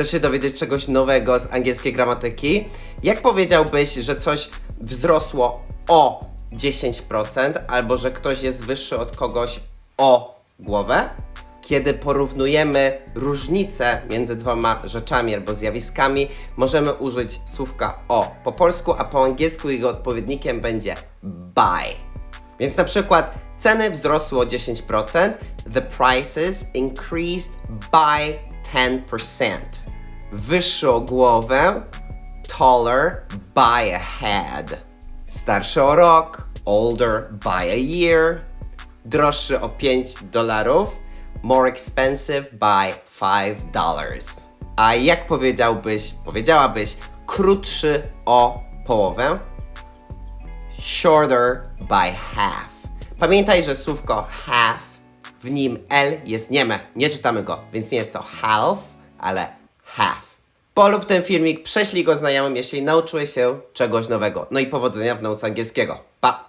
Chcesz się dowiedzieć czegoś nowego z angielskiej gramatyki? Jak powiedziałbyś, że coś wzrosło o 10% albo że ktoś jest wyższy od kogoś o głowę? Kiedy porównujemy różnice między dwoma rzeczami albo zjawiskami, możemy użyć słówka o po polsku, a po angielsku jego odpowiednikiem będzie buy. Więc na przykład ceny wzrosły o 10%, the prices increased by 10%. Wyższy o głowę, taller by a head. Starszy o rok, older by a year. Droższy o 5 dolarów, more expensive by 5 dollars. A jak powiedziałbyś, powiedziałabyś, krótszy o połowę? shorter by half. Pamiętaj, że słówko half, w nim L jest nieme. Nie czytamy go, więc nie jest to half, ale half. Polub ten filmik, prześlij go znajomym, jeśli nauczyłeś się czegoś nowego. No i powodzenia w nauce angielskiego. Pa!